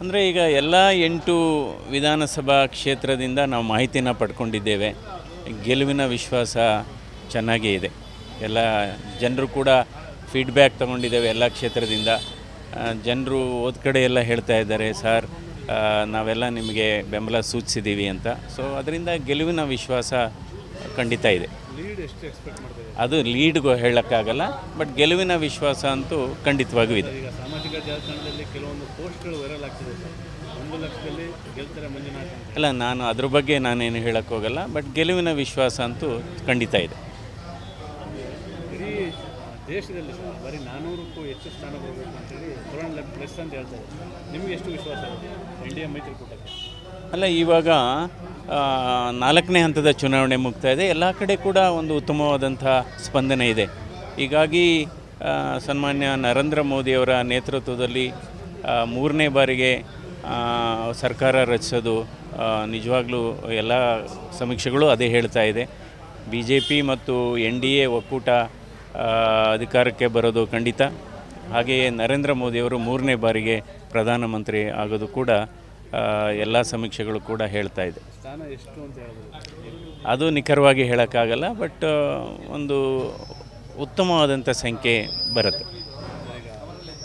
ಅಂದರೆ ಈಗ ಎಲ್ಲ ಎಂಟು ವಿಧಾನಸಭಾ ಕ್ಷೇತ್ರದಿಂದ ನಾವು ಮಾಹಿತಿನ ಪಡ್ಕೊಂಡಿದ್ದೇವೆ. ಗೆಲುವಿನ ವಿಶ್ವಾಸ ಚೆನ್ನಾಗೇ ಇದೆ. ಎಲ್ಲ ಜನರು ಕೂಡ ಫೀಡ್ಬ್ಯಾಕ್ ತಗೊಂಡಿದ್ದೇವೆ ಎಲ್ಲ ಕ್ಷೇತ್ರದಿಂದ. ಜನರು ಹೋದ ಕಡೆ ಎಲ್ಲ ಹೇಳ್ತಾ ಇದ್ದಾರೆ, ಸರ್ ನಾವೆಲ್ಲ ನಿಮಗೆ ಬೆಂಬಲ ಸೂಚಿಸಿದ್ದೀವಿ ಅಂತ. ಸೊ ಅದರಿಂದ ಗೆಲುವಿನ ವಿಶ್ವಾಸ ಖಂಡಿತ ಇದೆ. ಲೀಡ್ ಎಷ್ಟು ಎಕ್ಸ್ಪೆಕ್ಟ್ ಮಾಡ್ತಾ ಇದ್ದೀರಾ? ಅದು ಲೀಡ್ಗೂ ಹೇಳೋಕ್ಕಾಗಲ್ಲ ಬಟ್ ಗೆಲುವಿನ ವಿಶ್ವಾಸ ಅಂತೂ ಖಂಡಿತವಾಗಿಯೂ ಇದೆ. ಈಗ ಸಾಮಾಜಿಕ ಜಾಲತಾಣದಲ್ಲಿ ಕೆಲವೊಂದು ಪೋಸ್ಟ್ಗಳು ವೈರಲ್ ಆಗ್ತಿದೆ ಸರ್. ಒಂದು ಲಕ್ಷದಲ್ಲಿ ಗೆಲ್ತಾರೆ ಮಂಜುನಾಥ್ ಅಂತ. ಅಲ್ಲ ನಾನು ಅದ್ರ ಬಗ್ಗೆ ನಾನೇನು ಹೇಳೋಕ್ಕೋಗಲ್ಲ ಬಟ್ ಗೆಲುವಿನ ವಿಶ್ವಾಸ ಅಂತೂ ಖಂಡಿತ ಇದೆ. ಇಡೀ ದೇಶದಲ್ಲಿ ಸರ್ ಬರೀ ನಾನ್ನೂರಕ್ಕೂ ಹೆಚ್ಚು ಸ್ಥಾನ ಬರಬೇಕು ಅಂತೇಳಿ ಕೊರೋನಾ ಪ್ಲಸ್ ಅಂತ ಹೇಳ್ತಾರೆ ನಿಮಗೆ ಎಷ್ಟು ವಿಶ್ವಾಸ ಇದೆ? ಎನ್ ಡಿ ಎ ಮೈತ್ರಿಕೂಟಕ್ಕೆ? ಅಲ್ಲ ಇವಾಗ ನಾಲ್ಕನೇ ಹಂತದ ಚುನಾವಣೆ ಮುಗ್ತಾ ಇದೆ. ಎಲ್ಲ ಕಡೆ ಕೂಡ ಒಂದು ಉತ್ತಮವಾದಂಥ ಸ್ಪಂದನೆ ಇದೆ. ಹೀಗಾಗಿ ಸನ್ಮಾನ್ಯ ನರೇಂದ್ರ ಮೋದಿಯವರ ನೇತೃತ್ವದಲ್ಲಿ ಮೂರನೇ ಬಾರಿಗೆ ಸರ್ಕಾರ ರಚಿಸೋದು ನಿಜವಾಗ್ಲೂ ಎಲ್ಲ ಸಮೀಕ್ಷೆಗಳು ಅದೇ ಹೇಳ್ತಾ ಇದೆ. ಬಿ ಜೆ ಪಿ ಮತ್ತು ಎನ್ ಡಿ ಎ ಒಕ್ಕೂಟ ಅಧಿಕಾರಕ್ಕೆ ಬರೋದು ಖಂಡಿತ. ಹಾಗೆಯೇ ನರೇಂದ್ರ ಮೋದಿಯವರು ಮೂರನೇ ಬಾರಿಗೆ ಪ್ರಧಾನಮಂತ್ರಿ ಆಗೋದು ಕೂಡ ಎಲ್ಲ ಸಮೀಕ್ಷೆಗಳು ಕೂಡ ಹೇಳ್ತಾ ಇದೆ. ಸ್ಥಾನ ಎಷ್ಟು ಅಂತ ಹೇಳ್ಬೋದು? ಅದು ನಿಖರವಾಗಿ ಹೇಳೋಕ್ಕಾಗಲ್ಲ ಬಟ್ ಒಂದು ಉತ್ತಮವಾದಂಥ ಸಂಖ್ಯೆ ಬರುತ್ತೆ. ಈಗ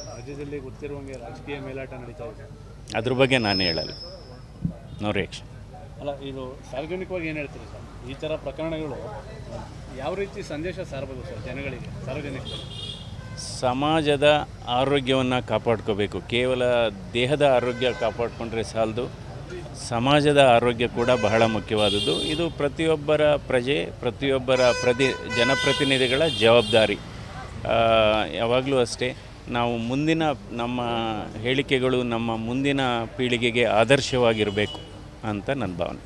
ರಾಜ್ಯದಲ್ಲಿ ಗೊತ್ತಿರುವಂಗೆ ರಾಜಕೀಯ ಮೇಲಾಟ ನಡೀತಾ ಇದೆ. ಅದ್ರ ಬಗ್ಗೆ ನಾನು ಹೇಳಲ್ಲ. ನೋ ರಿಯಾಕ್ಷನ್ ಅಲ್ಲ ಇದು ಸಾರ್ವಜನಿಕವಾಗಿ ಏನು ಹೇಳ್ತೀರಿ ಸರ್? ಈ ಥರ ಪ್ರಕರಣಗಳು ಯಾವ ರೀತಿ ಸಂದೇಶ ಸಾರಬಹುದು ಸರ್ ಜನಗಳಿಗೆ ಸಾರ್ವಜನಿಕರಿಗೆ? ಸಮಾಜದ ಆರೋಗ್ಯವನ್ನು ಕಾಪಾಡ್ಕೋಬೇಕು. ಕೇವಲ ದೇಹದ ಆರೋಗ್ಯ ಕಾಪಾಡಿಕೊಂಡ್ರೆ ಸಾಲದು, ಸಮಾಜದ ಆರೋಗ್ಯ ಕೂಡ ಬಹಳ ಮುಖ್ಯವಾದದ್ದು. ಇದು ಪ್ರತಿಯೊಬ್ಬರ ಪ್ರಜೆ, ಪ್ರತಿಯೊಬ್ಬರ ಪ್ರತಿ ಜನಪ್ರತಿನಿಧಿಗಳ ಜವಾಬ್ದಾರಿ. ಯಾವಾಗಲೂ ಅಷ್ಟೇ, ನಾವು ಮುಂದಿನ ನಮ್ಮ ಹೇಳಿಕೆಗಳು ನಮ್ಮ ಮುಂದಿನ ಪೀಳಿಗೆಗೆ ಆದರ್ಶವಾಗಿರಬೇಕು ಅಂತ ನನ್ನ ಭಾವನೆ.